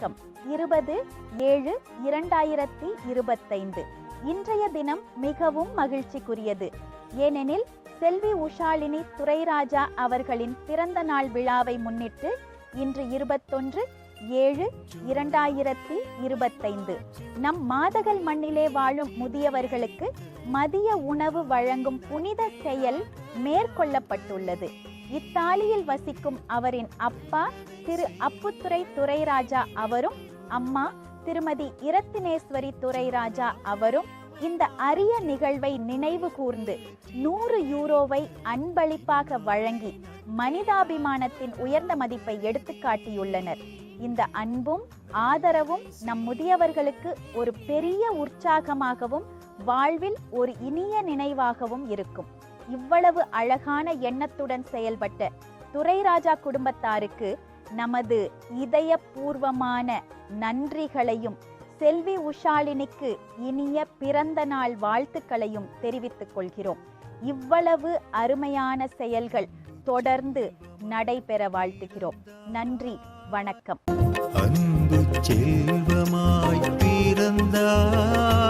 வணக்கம். இருபது ஏழு இரண்டாயிரத்தி இருபத்தைந்து. இன்றைய தினம் மிகவும் மகிழ்ச்சிக்குரியது. ஏனெனில் செல்வி உஷாலினி துரைராஜா அவர்களின் பிறந்த நாள் விழாவை முன்னிட்டு இன்று இருபத்தொன்று ஏழு இரண்டாயிரத்தி இருபத்தைந்து. நம் மாதகள் மண்ணிலே வாழும் முதியவர்களுக்கு மதிய உணவு வழங்கும் புனித செயல் மேற்கொள்ளப்பட்டுள்ளது. இத்தாலியில் வசிக்கும் அவரின் அப்பா திரு அப்புத்துறை துரைராஜா அவரும் அம்மா திருமதி இரத்தினேஸ்வரி துரைராஜா அவரும் இந்த அரிய நிகழ்வை நினைவு கூர்ந்து நூறு யூரோவை அன்பளிப்பாக வழங்கி மனிதாபிமானத்தின் உயர்ந்த மதிப்பை எடுத்துக்காட்டியுள்ளனர் இந்த அன்பும் ஆதரவும் நம் முதியவர்களுக்கு ஒரு பெரிய உற்சாகமாகவும் வாழ்வில் ஒரு இனிய நினைவாகவும் இருக்கும். இவ்வளவு அழகான எண்ணத்துடன் செயல்பட்ட துரைராஜா குடும்பத்தாருக்கு நமது இதயபூர்வமான நன்றிகளையும் செல்வி உஷாலினிக்கு இனிய பிறந்த நாள் வாழ்த்துக்களையும் தெரிவித்துக் கொள்கிறோம். இவ்வளவு அருமையான செயல்கள் தொடர்ந்து நடைபெற வாழ்த்துகிறோம். நன்றி வணக்கம். அன்பு செல்வமாய் பிறந்தாய்.